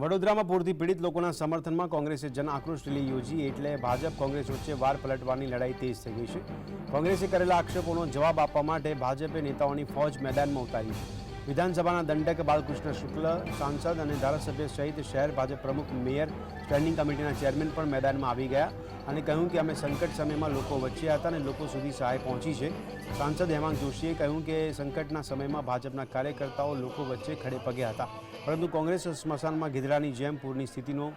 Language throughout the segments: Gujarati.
વડોદરામાં પૂરથી પીડિત લોકોના સમર્થનમાં કોંગ્રેસે જન આક્રોશ રેલી યોજી એટલે ભાજપ કોંગ્રેસ વચ્ચે વાર પલટવાની લડાઈ તેજ થઈ ગઈ છે. કોંગ્રેસે કરેલા આક્ષેપોનો જવાબ આપવા માટે ભાજપે નેતાઓની ફોજ મેદાનમાં ઉતારી છે. વિધાનસભાના દંડક બાલકૃષ્ણ શુક્લ, સાંસદ અને ધારાસભ્ય સહિત શહેર ભાજપ પ્રમુખ મેયર, સ્ટેન્ડિંગ કમિટીના ચેરમેન પણ મેદાનમાં આવી ગયા અને કહ્યું કે અમે સંકટ સમયમાં લોકો વચ્ચે હતા અને લોકો સુધી સહાય પહોંચી છે. સાંસદ હેમાંગ જોશીએ કહ્યું કે સંકટના સમયમાં ભાજપના કાર્યકર્તાઓ લોકો વચ્ચે ખડે પગે હતા. પરંતુ કોંગ્રેસ સ્મશાનમાં ગીધડાની જેમ પૂરની સ્થિતિનો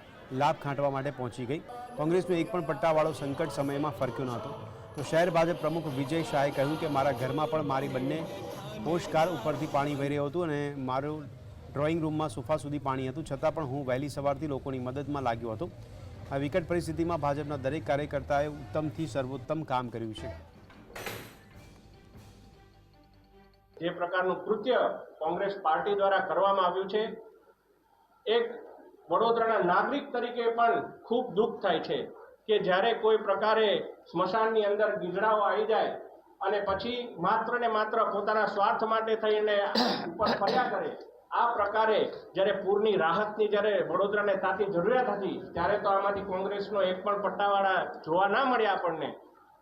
લાભ ખાંટવા માટે પહોંચી ગઈ. કોંગ્રેસનો એક પણ પટ્ટાવાળો સંકટ સમયમાં ફરક્યો નહોતો. તો શહેર ભાજપ પ્રમુખ વિજય શાહે કહ્યું કે મારા ઘરમાં પણ મારી બંને પોસ્ટકાર ઉપરથી પાણી વહી રહ્યું હતું અને મારું ડ્રોઈંગ રૂમમાં સોફા સુધી પાણી હતું. છતાં પણ હું વહેલી સવારથી લોકોની મદદમાં લાગ્યો હતો. આ વિકટ પરિસ્થિતિમાં ભાજપના દરેક કાર્યકર્તાએ ઉત્તમથી સર્વોત્તમ કામ કર્યું છે. જે પ્રકારનું કૃત્ય કોંગ્રેસ પાર્ટી દ્વારા કરવામાં આવ્યું છે, એક વડોદરાના નાગરિક તરીકે પણ ખૂબ દુઃખ થાય છે કે જ્યારે કોઈ પ્રકારે સ્મશાનની અંદર ગીધડાઓ આવી જાય અને પછી માત્ર ને માત્ર પોતાના સ્વાર્થ માટે થઈને ઉપર ફર્યા કરે. આ પ્રકારે જ્યારે પૂરની રાહતની જ્યારે વડોદરાને તાતી જરૂરિયાત હતી, ત્યારે તો આમાંથી કોંગ્રેસનો એક પણ પટ્ટાવાળા જોવા ના મળ્યા આપણને.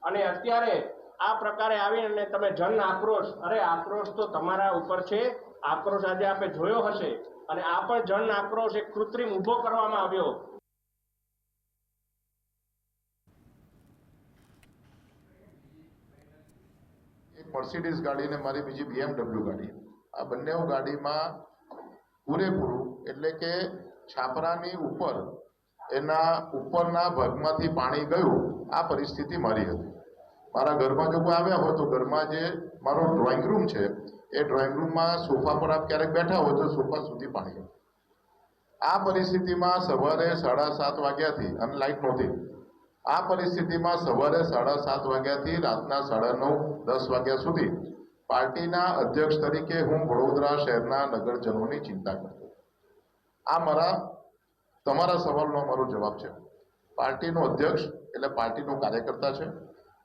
અને અત્યારે આ પ્રકારે આવીને તમે જન આક્રોશ, અરે આક્રોશ તો તમારા ઉપર છે, આક્રોશ આજે આપણે જોયો હશે. અને આ પણ જન આક્રોશ એક કૃત્રિમ ઊભો કરવામાં આવ્યો. મર્સિડીઝ ગાડી ને મારી બીજી બીએમડબલ્યુ ગાડી. આ બંને ગાડીમાં પૂરેપૂરું, એટલે કે છાપરાની ઉપર, એના ઉપરના ભાગમાંથી પાણી ગયું, આ પરિસ્થિતિ મારી હતી. મારા ઘરમાં જો કોઈ આવ્યા હોય તો ઘરમાં જે મારો ડ્રોઈંગ રૂમ છે, એ ડ્રોઈંગ રૂમમાં સોફા પર આપ ક્યારેક બેઠા હોય તો સોફા સુધી પાણી આ પરિસ્થિતિમાં સવારે સાડા સાત વાગ્યાથી, અને લાઇટ નહોતી. આ પરિસ્થિતિમાં સવારે સાડા સાત વાગ્યાથી રાતના સાડા નવ, દસ વાગ્યા સુધી પાર્ટીના અધ્યક્ષ તરીકે હું વડોદરા શહેરના નગરજનોની ચિંતા કરતો. આ મારા, તમારા સવાલનો મારો જવાબ છે. પાર્ટીનો અધ્યક્ષ એટલે પાર્ટીનો કાર્યકર્તા છે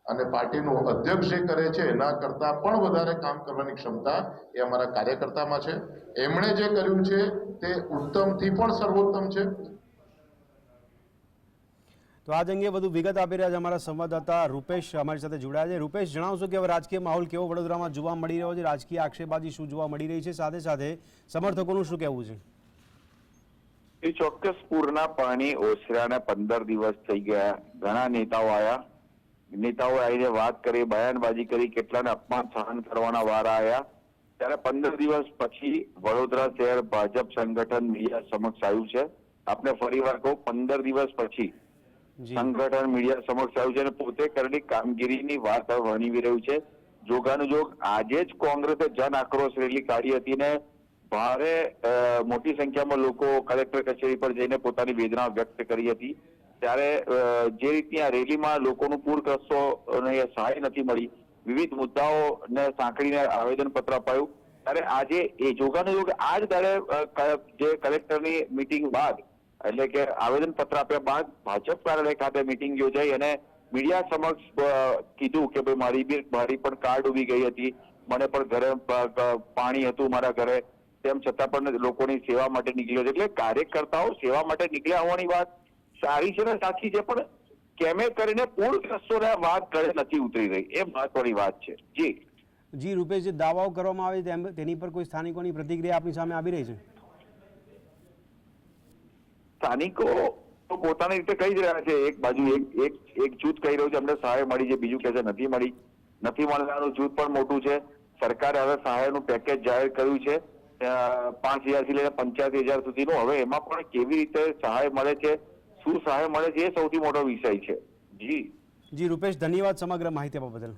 અને પાર્ટીનો અધ્યક્ષ જે કરે છે એના કરતાં પણ વધારે કામ કરવાની ક્ષમતા એ અમારા કાર્યકર્તામાં છે. એમણે જે કર્યું છે તે ઉત્તમથી પણ સર્વોત્તમ છે. તો આજ અંગે વધુ વિગત આપી રહ્યા છે અમારા સંવાદદાતા રૂપેશ અમારી સાથે જોડાયા છે. રૂપેશ, જણાવશો કે હવે રાજકીય માહોલ કેવો વડોદરામાં જોવા મળી રહ્યો છે? રાજકીય આક્ષેપબાજી શું જોવા મળી રહી છે? સાથે સાથે સમર્થકોનું શું કહેવું છે? એ ચોક્કસ પૂરના પાણી ઓસર્યાને પંદર દિવસ થઈ ગયા. ઘણા નેતાઓ આવ્યા નેતાઓ આવીને વાત કરી, બયાનબાજી કરી, કેટલાને અપમાન સહન કરવાના વારા આવ્યા ત્યારે પંદર દિવસ પછી વડોદરા શહેર ભાજપ સંગઠન મીડિયા સમક્ષ આવ્યું છે. આપને ફરીવાર કહું, પંદર દિવસ પછી સંગઠન મીડિયા સમક્ષ આવ્યું છે અને પોતે કરેલી કામગીરીની વાત વણીવી રહ્યું છે. જોગાનુજોગ આજે જ કોંગ્રેસે જન આક્રોશ રેલી કાઢી હતી ને ભારે મોટી સંખ્યામાં લોકો કલેક્ટર કચેરી પર જઈને પોતાની વેદના વ્યક્ત કરી હતી. ત્યારે જે રીતની આ રેલીમાં લોકોનું પૂરગ્રસ્તો ને સહાય નથી મળી, વિવિધ મુદ્દાઓને સાંકળીને આવેદન પત્ર અપાયું. ત્યારે આજે એ જોગાનુજોગ આજ જ દરે જે કલેક્ટરની મિટિંગ બાદ એટલે કે આવેદન પત્ર આપ્યા બાદ ભાજપ કાર્યાલય ખાતે મિટિંગ યોજાઈ અને મીડિયા સમક્ષ કીધું કે ભાઈ મારી બી, મારી પણ કાર્ડ ઊભી ગઈ હતી. મને પણ ઘરે પાણી હતું મારા ઘરે. તેમ છતાં પણ લોકોની સેવા માટે નીકળ્યો છે. એટલે કાર્યકર્તાઓ સેવા માટે નીકળ્યા હોવાની વાત સારી છે ને સાચી છે, પણ કેમે કરીને પૂરગ્રસ્તોને આ વાત ગળે નથી ઉતરી રહી. એ મહત્વની વાત છે. જી. જી રૂપેશ જે દાવાઓ કરવામાં આવે તેની પર કોઈ સ્થાનિકોની પ્રતિક્રિયા આપણી સામે આવી રહી છે? સ્થાનિકો તો પોતાની રીતે કહી જ રહ્યા છે, એક બાજુ એક એક એક જૂથ કહી રહ્યું છે, અમને સહાય મળી છે, બીજું કહે છે, નથી મળી. નથી મળનારું જૂથ પણ મોટું છે. સરકારે હવે સહાયનું પેકેજ જાહેર કર્યું છે. પાંચ હજારથી લઈને પંચ્યાસી હજાર સુધીનું. હવે એમાં પણ કેવી રીતે સહાય મળે છે, શું સહાય મળે છે, એ સૌથી મોટો વિષય છે. જી. જી, રૂપેશ, ધન્યવાદ સમગ્ર માહિતી બદલ.